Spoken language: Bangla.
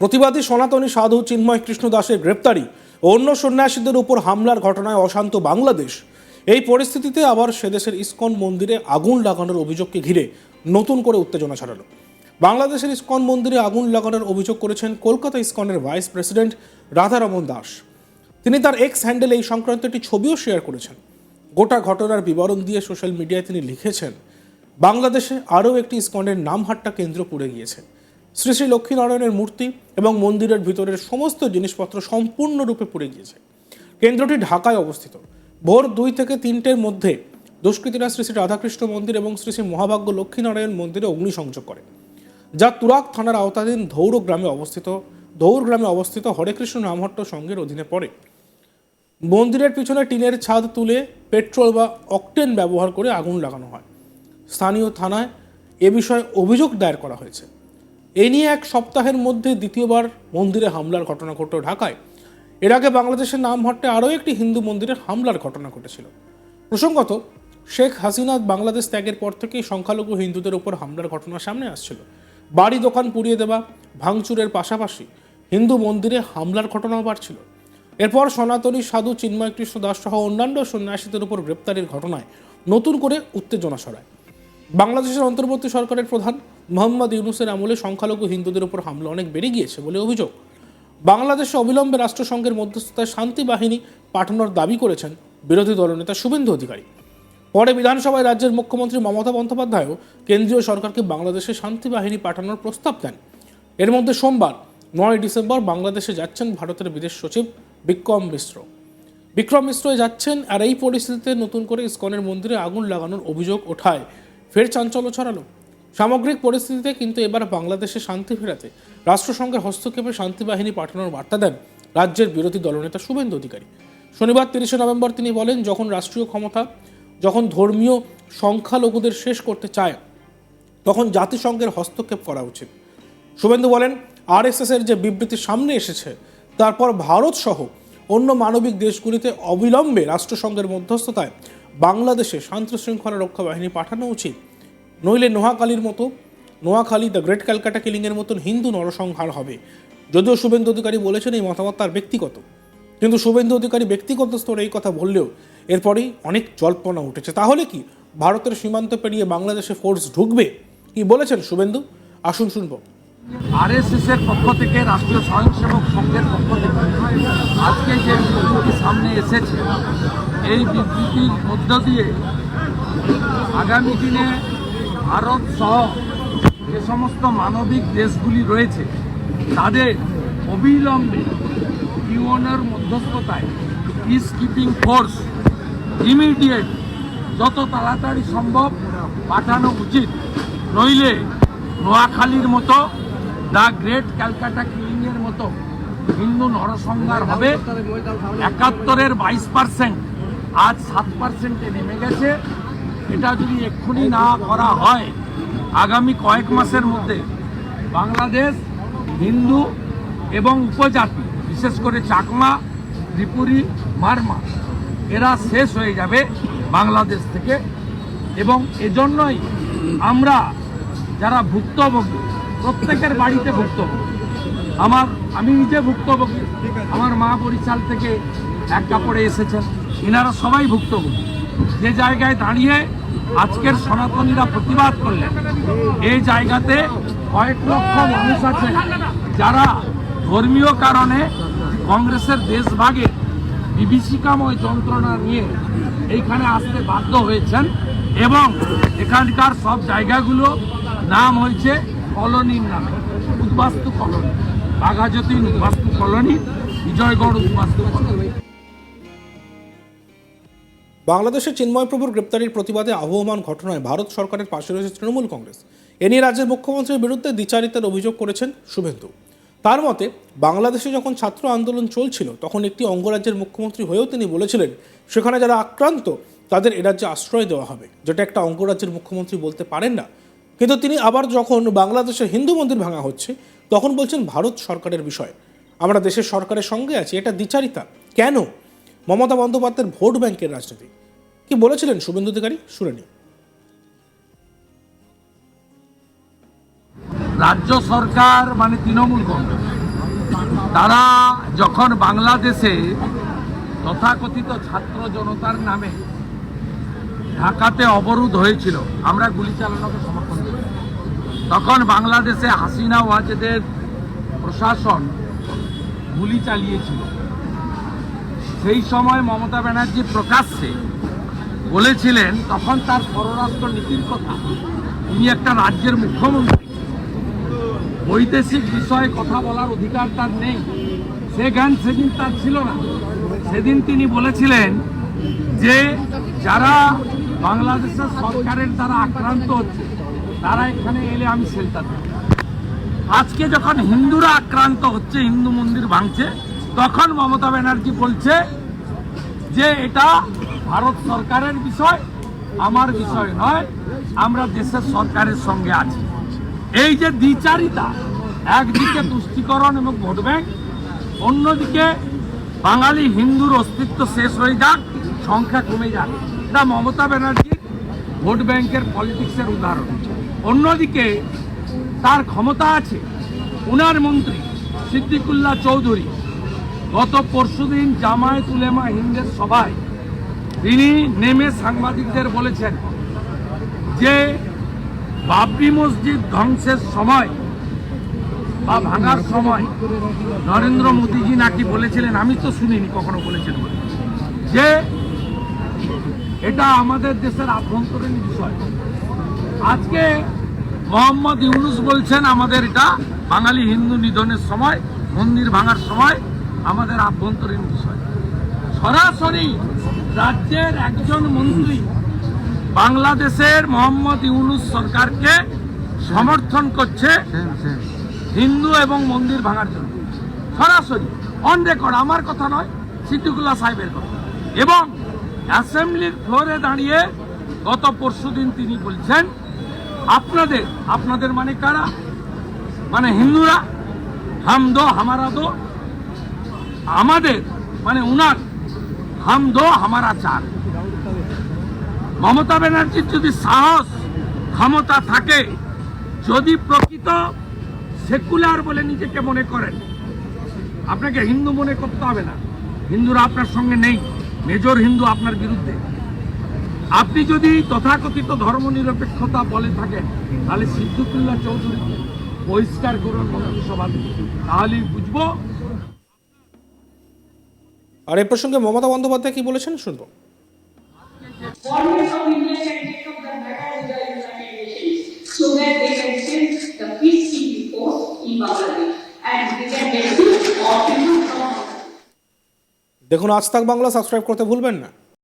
প্রতিবাদী সনাতনী সাধু চিন্ময় কৃষ্ণ দাসের গ্রেপ্তারি ও অন্য সন্ন্যাসীদের উপর হামলার ঘটনায় অশান্ত বাংলাদেশ। এই পরিস্থিতিতে আবার সেদেশের ইস্কন মন্দিরে আগুন লাগানোর অভিযোগকে ঘিরে নতুন করে উত্তেজনা ছড়ালো। বাংলাদেশের ইস্কন মন্দিরে আগুন লাগানোর অভিযোগ করেছেন কলকাতা ইসকনের ভাইস প্রেসিডেন্ট রাধারমন দাস। তিনি তার এক্স হ্যান্ডেলে এই সংক্রান্ত একটি ছবিও শেয়ার করেছেন। গোটা ঘটনার বিবরণ দিয়ে সোশ্যাল মিডিয়ায় তিনি লিখেছেন, বাংলাদেশে আরও একটি ইস্কনের নামহাট্টা কেন্দ্র পুড়ে গিয়েছে। শ্রী শ্রী লক্ষ্মীনারায়ণের মূর্তি এবং মন্দিরের ভিতরের সমস্ত জিনিসপত্র সম্পূর্ণরূপে পুড়ে গিয়েছে। কেন্দ্রটি ঢাকায় অবস্থিত। ভোর দুই থেকে তিনটের মধ্যে দুষ্কৃতীরা শ্রী শ্রী রাধাকৃষ্ণ মন্দির এবং শ্রী শ্রী মহাভাগ্য লক্ষ্মীনারায়ণ মন্দিরে অগ্নিসংযোগ করে। যা তুরাক থানার আওতাধীন ধৌর গ্রামে অবস্থিত। ধৌর গ্রামে অবস্থিত হরেকৃষ্ণ নামহট্ট সংঘের অধীনে পড়ে। মন্দিরের পিছনে টিনের ছাদ তুলে পেট্রোল বা অকটেন ব্যবহার করে আগুন লাগানো হয়। স্থানীয় থানায় এ বিষয়ে অভিযোগ দায়ের করা হয়েছে। এ নিয়ে এক সপ্তাহের মধ্যে দ্বিতীয়বার মন্দিরে হামলার ঘটনা ঘটল ঢাকায়। এর আগে বাংলাদেশের নাম নামহট্টে আরও একটি হিন্দু মন্দিরে হামলার ঘটনা ঘটেছিল। প্রসঙ্গত, শেখ হাসিনা বাংলাদেশ ত্যাগের পর থেকেই সংখ্যালঘু হিন্দুদের উপর হামলার ঘটনা সামনে আসছিল। বাড়ি দোকান পুড়িয়ে দেওয়া, ভাঙচুরের পাশাপাশি হিন্দু মন্দিরে হামলার ঘটনাও বাড়ছিল। এরপর সনাতনী সাধু চিন্ময় কৃষ্ণ দাস সহ অন্যান্য সন্ন্যাসীদের উপর গ্রেপ্তারের ঘটনায় নতুন করে উত্তেজনা ছড়ায়। বাংলাদেশের অন্তর্বর্তী সরকারের প্রধান মোহাম্মদ ইউনুসের আমলে সংখ্যালঘু হিন্দুদের উপর হামলা অনেক বেড়ে গিয়েছে বলে অভিযোগ। বাংলাদেশে অবিলম্বে রাষ্ট্রসংঘের মধ্যস্থতায় শান্তি বাহিনী পাঠানোর দাবি করেছেন বিরোধী দলনেতা শুভেন্দু অধিকারী। পরে বিধানসভায় রাজ্যের মুখ্যমন্ত্রী মমতা বন্দ্যোপাধ্যায়ও কেন্দ্রীয় সরকারকে বাংলাদেশে শান্তি বাহিনী পাঠানোর প্রস্তাব দেন। এর মধ্যে সোমবার, নয় ডিসেম্বর বাংলাদেশে যাচ্ছেন ভারতের বিদেশ সচিব বিক্রম মিশ্র। বিক্রম মিশ্র যাচ্ছেন আর এই পরিস্থিতিতে নতুন করে ইসকনের মন্দিরে আগুন লাগানোর অভিযোগ ওঠায়। ফের চাঞ্চল্য ছড়ালো। সামগ্রিক পরিস্থিতিতে কিন্তু এবার বাংলাদেশে শান্তি ফেরাতে রাষ্ট্রসংঘের হস্তক্ষেপে শান্তি বাহিনী পাঠানোর বার্তা দেন রাজ্যের বিরোধী দলনেতা শুভেন্দু অধিকারী। শনিবার তিরিশে নভেম্বর তিনি বলেন, যখন রাষ্ট্রীয় ক্ষমতা, যখন ধর্মীয় সংখ্যালঘুদের শেষ করতে চায়, তখন জাতিসংঘের হস্তক্ষেপ করা উচিত। শুভেন্দু বলেন আরএসএস এর যে বিবৃতি সামনে এসেছে, তারপর ভারত সহ অন্য মানবিক দেশগুলিতে অবিলম্বে রাষ্ট্রসংঘের মধ্যস্থতায় বাংলাদেশে শান্ত শৃঙ্খলা রক্ষা বাহিনী পাঠানো উচিত। নইলে নোয়াখালীর মতো নোয়াখালী দ্য গ্রেট ক্যালকাটা কিলিংয়ের মতন হিন্দু নরসংহার হবে। যদিও শুভেন্দু অধিকারী বলেছেন এই মতামত তার ব্যক্তিগত। কিন্তু শুভেন্দু অধিকারী ব্যক্তিগত স্তরে এই কথা বললেও এরপরেই অনেক জল্পনা উঠেছে। তাহলে কি ভারতের সীমান্ত পেরিয়ে বাংলাদেশে ফোর্স ঢুকবে? কি বলেছেন শুভেন্দু? আসুন শুনব। আরএসএস এর পক্ষ থেকে, রাষ্ট্রীয় স্বয়ংসেবক সংঘের পক্ষ থেকে আজকে যে বিবৃতি সামনে এসেছে, এই বিবৃতির মধ্য দিয়ে আগামী দিনে ভারত সহ যে সমস্ত মানবিক দেশগুলি রয়েছে, তাদের অবিলম্বে ইউএনের মধ্যস্থতায় পিস কিপিং ফোর্স ইমিডিয়েট যত তাড়াতাড়ি সম্ভব পাঠানো উচিত। নইলে নোয়াখালীর মতো দ্য গ্রেট ক্যালকাটা কিলিংয়ের মতো হিন্দু নরসংহার হবে। একাত্তরের বাইশ পার্সেন্ট আজ সাত পার্সেন্টে নেমে গেছে। এটা যদি এক্ষুনি না করা হয়, আগামী কয়েক মাসের মধ্যে বাংলাদেশ, হিন্দু এবং উপজাতি, বিশেষ করে চাকমা, ত্রিপুরী, মারমা, এরা শেষ হয়ে যাবে বাংলাদেশ থেকে। এবং এজন্যই আমরা যারা ভুক্তভোগী, প্রত্যেকের বাড়িতে ভুক্তভোগী, আমার, আমি নিজে ভুক্তভোগী, আমার মা বরিশাল থেকে এক কাপড়ে এসেছেন, এনারা সবাই ভুক্তভোগী। যে জায়গায় দাঁড়িয়ে আজকের সনাতনীরা প্রতিবাদ করলেন। এই জায়গাতে কয়েক লক্ষ মানুষ আছেন যারা ধর্মীয় কারণে কংগ্রেসের দেশভাগে বিভীষিকাময় যন্ত্রণা নিয়ে এইখানে আসতে বাধ্য হয়েছেন এবং এখানকার সব জায়গাগুলো নাম হয়েছে কলোনির নামে, উদ্বাস্তু কলোনি, বাঘাযতীন উদ্বাস্তু কলোনি, বিজয়গড় উদ্বাস্তু কলোনি। বাংলাদেশের চিন্ময় প্রভুর গ্রেপ্তারির প্রতিবাদে আবহমান ঘটনায় ভারত সরকারের পাশে রয়েছে তৃণমূল কংগ্রেস। এ নিয়ে রাজ্যের মুখ্যমন্ত্রীর বিরুদ্ধে দ্বিচারিতার অভিযোগ করেছেন শুভেন্দু। তার মতে, বাংলাদেশে যখন ছাত্র আন্দোলন চলছিল, তখন একটি অঙ্গরাজ্যের মুখ্যমন্ত্রী হয়েও তিনি বলেছিলেন, সেখানে যারা আক্রান্ত, তাদের এ রাজ্যে আশ্রয় দেওয়া হবে। যেটা একটা অঙ্গরাজ্যের মুখ্যমন্ত্রী বলতে পারেন না। কিন্তু তিনি আবার যখন বাংলাদেশে হিন্দু মন্দির ভাঙা হচ্ছে, তখন বলছেন ভারত সরকারের বিষয়। আমরা দেশের সরকারের সঙ্গে আছি, এটা দ্বিচারিতা। কেন? মমতা বন্দ্যোপাধ্যায়ের ভোট ব্যাংকের রাজনীতি। কি বলেছিলেন শুভেন্দু অধিকারী? শুনে নিন। রাজ্য সরকার মানে তৃণমূল কংগ্রেস। তারা যখন বাংলাদেশে তথাকথিত ছাত্র জনতার নামে ঢাকাতে অবরোধ হয়েছিল, আমরা গুলি চালানোকে সমর্থন করি। তখন বাংলাদেশে হাসিনা ওয়াজেদের প্রশাসন গুলি চালিয়েছিল। সেই সময় মমতা ব্যানার্জি প্রকাশ্যে বলেছিলেন, তখন তার পররাষ্ট্র নীতির কথা। তিনি একটা রাজ্যের মুখ্যমন্ত্রী। বৈদেশিক বিষয়ে কথা বলার অধিকার তার নেই। সে জ্ঞান সেদিন তার ছিল না। সেদিন তিনি বলেছিলেন যে, যারা বাংলাদেশের সরকারের দ্বারা আক্রান্ত হচ্ছে, তারা এখানে এলে আমি শেল্টার আজকে যখন হিন্দুরা আক্রান্ত হচ্ছে, হিন্দু মন্দির ভাঙছে, তখন মমতা ব্যানার্জি বলছে যে, এটা ভারত সরকারের বিষয়, আমার বিষয় নয়, আমরা দেশের সরকারের সঙ্গে আছি। এই যে দ্বিচারিতা, একদিকে তুষ্টিকরণ এবং ভোট ব্যাংক, অন্যদিকে বাঙালি হিন্দুর অস্তিত্ব শেষ হয়ে যাক, সংখ্যা কমে যাক। এটা মমতা ব্যানার্জির ভোট ব্যাংকের পলিটিক্সের উদাহরণ। অন্যদিকে তার ক্ষমতা আছে, উনার মন্ত্রী সিদ্দিকুল্লাহ চৌধুরী, গত পরশুদিন জামায়াত উলেমা হিন্দের সভায় তিনি নেমে সাংবাদিকদের বলেছেন যে বাবরি মসজিদ ধ্বংসের সময় বা ভাঙার সময় নরেন্দ্র মোদীজি নাকি বলেছিলেন, আমি তো শুনিনি, কখনো বলেছেন বলে। যে এটা আমাদের দেশের আভ্যন্তরীণ বিষয়। আজকে মোহাম্মদ ইউনুস বলছেন, আমাদের এটা বাঙালি হিন্দু নিধনের সময়, মন্দির ভাঙার সময় আমাদের আভ্যন্তরীণ বিষয়। সরাসরি রাজ্যের একজন মন্ত্রী বাংলাদেশের মোহাম্মদ ইউনুস সরকারকে সমর্থন করছে হিন্দু এবং মন্দির ভাঙার জন্য। সরাসরি অন রেকর্ড আমার কথা নয় সিদ্দিকুল্লাহ সাহেবের কথা। এবং অ্যাসেম্বলির ফ্লোরে দাঁড়িয়ে গত পরশুদিন তিনি বলছেন আপনাদের আপনাদের মানে কারা? মানে হিন্দুরা হাম দো হামারা দো আমাদের মানে উনার হাম দো হামারা চার মমতা ব্যানার্জির যদি সাহস, ক্ষমতা থাকে, যদি প্রকৃত সেকুলার বলে নিজেকে মনে করেন, আপনাকে হিন্দু মনে করতে হবে না। হিন্দুরা আপনার সঙ্গে নেই, মেজর হিন্দু আপনার বিরুদ্ধে। আপনি যদি তথাকথিত ধর্মনিরপেক্ষতা বলে থাকেন, তাহলে সিদ্দিকুল্লাহ চৌধুরী বহিষ্কার করুন মন্ত্রিসভা তাহলেই বুঝব আর এ প্রসঙ্গে মমতা বন্দ্যোপাধ্যায় কি বলেছেন শুনব। দেখুন আজ তাক বাংলা সাবস্ক্রাইব করতে ভুলবেন না।